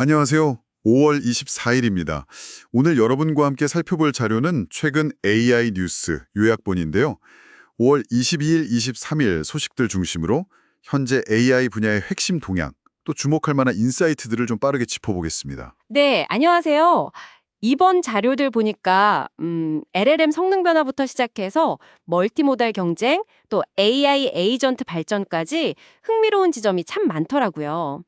안녕하세요. 5월 24일입니다. 오늘 여러분과 함께 살펴볼 자료는 최근 AI 뉴스 요약본인데요. 5월 22일, 23일 소식들 중심으로 현재 AI 분야의 핵심 동향, 또 주목할 만한 인사이트들을 좀 빠르게 짚어보겠습니다. 네, 안녕하세요. 이번 자료들 보니까 음, LLM 성능 변화부터 시작해서 멀티모달 경쟁, 또 AI 에이전트 발전까지 흥미로운 지점이 참 많더라고요.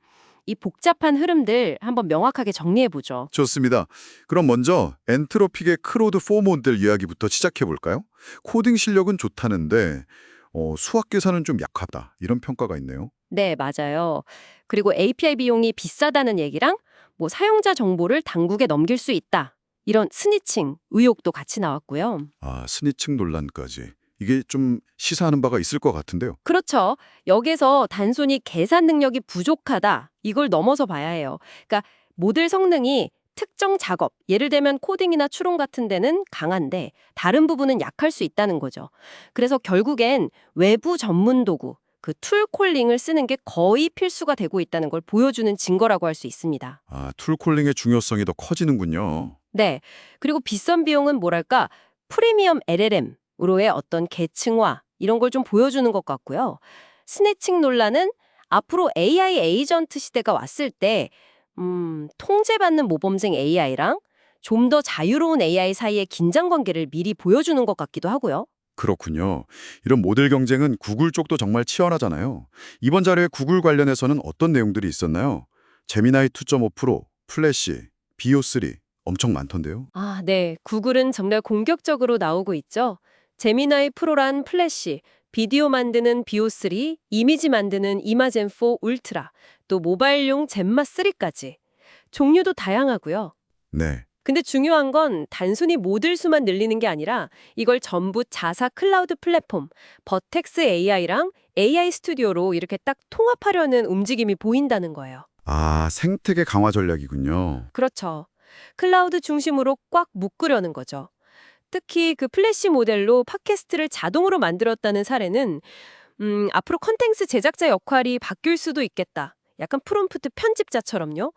이 복잡한 흐름들 한번 명확하게 정리해 보죠. 좋습니다. 그럼 먼저 엔트로픽의 크로드 4 모델 이야기부터 시작해볼까요? 코딩 실력은 좋다는데 어, 수학 계산은 좀 약하다 이런 평가가 있네요. 네, 맞아요. 그리고 API 비용이 비싸다는 얘기랑 뭐 사용자 정보를 당국에 넘길 수 있다. 이런 스니칭 의혹도 같이 나왔고요. 아, 스니칭 논란까지. 이게 좀 시사하는 바가 있을 것 같은데요. 그렇죠. 여기서 단순히 계산 능력이 부족하다. 이걸 넘어서 봐야 해요. 그러니까 모델 성능이 특정 작업, 예를 들면 코딩이나 추론 같은 데는 강한데 다른 부분은 약할 수 있다는 거죠. 그래서 결국엔 외부 전문 도구, 그 툴 콜링을 쓰는 게 거의 필수가 되고 있다는 걸 보여주는 증거라고 할 수 있습니다. 아, 툴콜링의 중요성이 더 커지는군요. 네. 그리고 비싼 비용은 뭐랄까 프리미엄 LLM 으로의 어떤 계층화 이런 걸 좀 보여주는 것 같고요. 스네칭 논란은 앞으로 AI 에이전트 시대가 왔을 때 음, 통제받는 모범생 AI랑 좀 더 자유로운 AI 사이의 긴장 관계를 미리 보여주는 것 같기도 하고요. 그렇군요. 이런 모델 경쟁은 구글 쪽도 정말 치열하잖아요. 이번 자료에 구글 관련해서는 어떤 내용들이 있었나요? 제미나이 2.5 프로, 플래시, 비오3 엄청 많던데요. 아, 네. 구글은 정말 공격적으로 나오고 있죠. 제미나이 프로란 플래시, 비디오 만드는 비오3, 이미지 만드는 이마젠4 울트라, 또 모바일용 젠마3까지. 종류도 다양하고요. 네. 근데 중요한 건 단순히 모듈 수만 늘리는 게 아니라 이걸 전부 자사 클라우드 플랫폼, 버텍스 AI랑 AI 스튜디오로 이렇게 딱 통합하려는 움직임이 보인다는 거예요. 아, 생태계 강화 전략이군요. 그렇죠. 클라우드 중심으로 꽉 묶으려는 거죠. 특히 그 플래시 모델로 팟캐스트를 자동으로 만들었다는 사례는 음, 앞으로 컨텐츠 제작자 역할이 바뀔 수도 있겠다. 약간 프롬프트 편집자처럼요.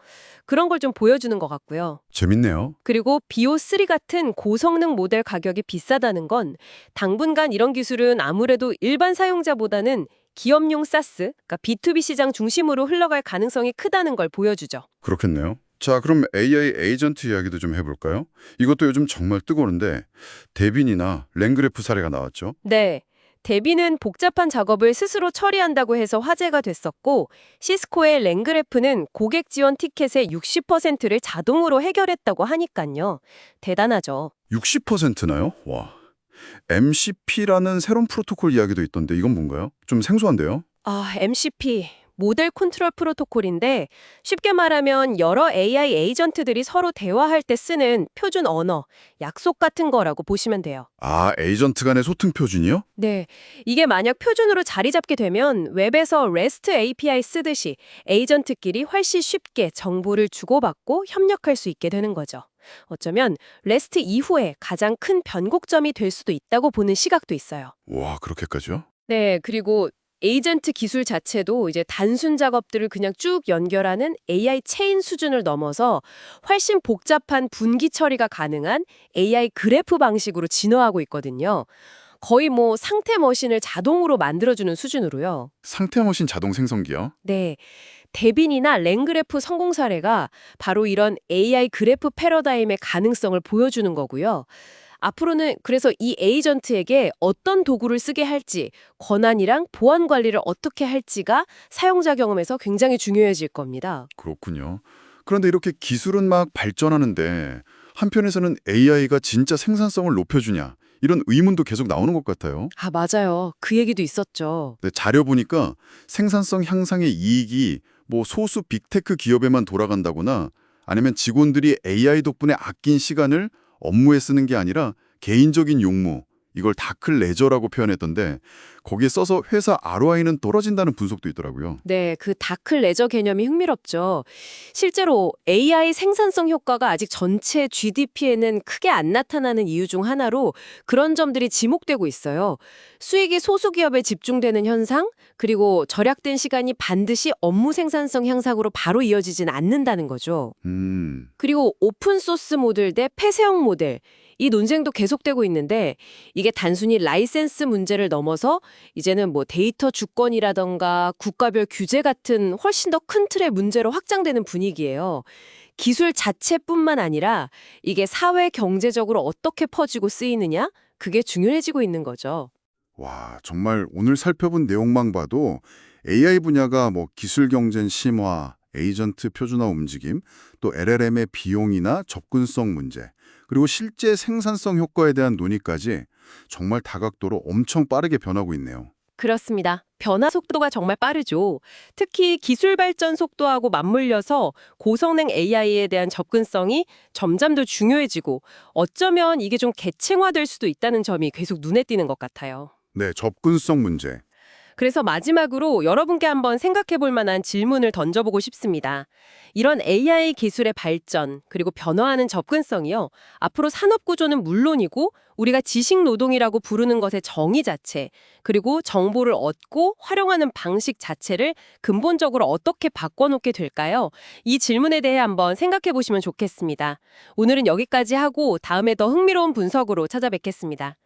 그런 걸 좀 보여주는 것 같고요. 재밌네요. 그리고 비오3 같은 고성능 모델 가격이 비싸다는 건 당분간 이런 기술은 아무래도 일반 사용자보다는 기업용 사스, 그러니까 B2B 시장 중심으로 흘러갈 가능성이 크다는 걸 보여주죠. 그렇겠네요. 자, 그럼 AI 에이전트 이야기도 좀 해볼까요? 이것도 요즘 정말 뜨거운데 데빈이나 랭그래프 사례가 나왔죠. 네. 데비는 복잡한 작업을 스스로 처리한다고 해서 화제가 됐었고 시스코의 랭그래프는 고객 지원 티켓의 60%를 자동으로 해결했다고 하니깐요. 대단하죠. 60%나요? 와. MCP라는 새로운 프로토콜 이야기도 있던데 이건 뭔가요? 좀 생소한데요? 아, MCP 모델 컨트롤 프로토콜인데 쉽게 말하면 여러 AI 에이전트들이 서로 대화할 때 쓰는 표준 언어, 약속 같은 거라고 보시면 돼요. 아, 에이전트 간의 소통 표준이요? 네, 이게 만약 표준으로 자리 잡게 되면 웹에서 REST API 쓰듯이 에이전트끼리 훨씬 쉽게 정보를 주고받고 협력할 수 있게 되는 거죠. 어쩌면 REST 이후에 가장 큰 변곡점이 될 수도 있다고 보는 시각도 있어요. 와, 그렇게까지요? 네, 그리고 에이전트 기술 자체도 이제 단순 작업들을 그냥 쭉 연결하는 AI 체인 수준을 넘어서 훨씬 복잡한 분기 처리가 가능한 AI 그래프 방식으로 진화하고 있거든요. 거의 뭐 상태 머신을 자동으로 만들어주는 수준으로요. 상태 머신 자동 생성기요? 네. 데빈이나 랭그래프 성공 사례가 바로 이런 AI 그래프 패러다임의 가능성을 보여주는 거고요. 앞으로는 그래서 이 에이전트에게 어떤 도구를 쓰게 할지, 권한이랑 보안 관리를 어떻게 할지가 사용자 경험에서 굉장히 중요해질 겁니다. 그렇군요. 그런데 이렇게 기술은 막 발전하는데 한편에서는 AI가 진짜 생산성을 높여주냐 이런 의문도 계속 나오는 것 같아요. 아, 맞아요. 그 얘기도 있었죠. 근데 자료 보니까 생산성 향상의 이익이 뭐 소수 빅테크 기업에만 돌아간다거나 아니면 직원들이 AI 덕분에 아낀 시간을 업무에 쓰는 게 아니라 개인적인 용무, 이걸 다클 레저라고 표현했던데 거기에 써서 회사 ROI는 떨어진다는 분석도 있더라고요. 네, 그 다클 레저 개념이 흥미롭죠. 실제로 AI 생산성 효과가 아직 전체 GDP에는 크게 안 나타나는 이유 중 하나로 그런 점들이 지목되고 있어요. 수익이 소수기업에 집중되는 현상, 그리고 절약된 시간이 반드시 업무 생산성 향상으로 바로 이어지진 않는다는 거죠. 음, 그리고 오픈소스 모델 대 폐쇄형 모델. 이 논쟁도 계속되고 있는데 이게 단순히 라이센스 문제를 넘어서 이제는 뭐 데이터 주권이라던가 국가별 규제 같은 훨씬 더 큰 틀의 문제로 확장되는 분위기예요. 기술 자체뿐만 아니라 이게 사회 경제적으로 어떻게 퍼지고 쓰이느냐? 그게 중요해지고 있는 거죠. 와, 정말 오늘 살펴본 내용만 봐도 AI 분야가 뭐 기술 경쟁 심화, 에이전트 표준화 움직임, 또 LLM의 비용이나 접근성 문제, 그리고 실제 생산성 효과에 대한 논의까지 정말 다각도로 엄청 빠르게 변하고 있네요. 그렇습니다. 변화 속도가 정말 빠르죠. 특히 기술 발전 속도하고 맞물려서 고성능 AI에 대한 접근성이 점점 더 중요해지고 어쩌면 이게 좀 계층화될 수도 있다는 점이 계속 눈에 띄는 것 같아요. 네, 접근성 문제. 그래서 마지막으로 여러분께 한번 생각해 볼 만한 질문을 던져보고 싶습니다. 이런 AI 기술의 발전, 그리고 변화하는 접근성이요. 앞으로 산업 구조는 물론이고 우리가 지식 노동이라고 부르는 것의 정의 자체, 그리고 정보를 얻고 활용하는 방식 자체를 근본적으로 어떻게 바꿔놓게 될까요? 이 질문에 대해 한번 생각해 보시면 좋겠습니다. 오늘은 여기까지 하고 다음에 더 흥미로운 분석으로 찾아뵙겠습니다.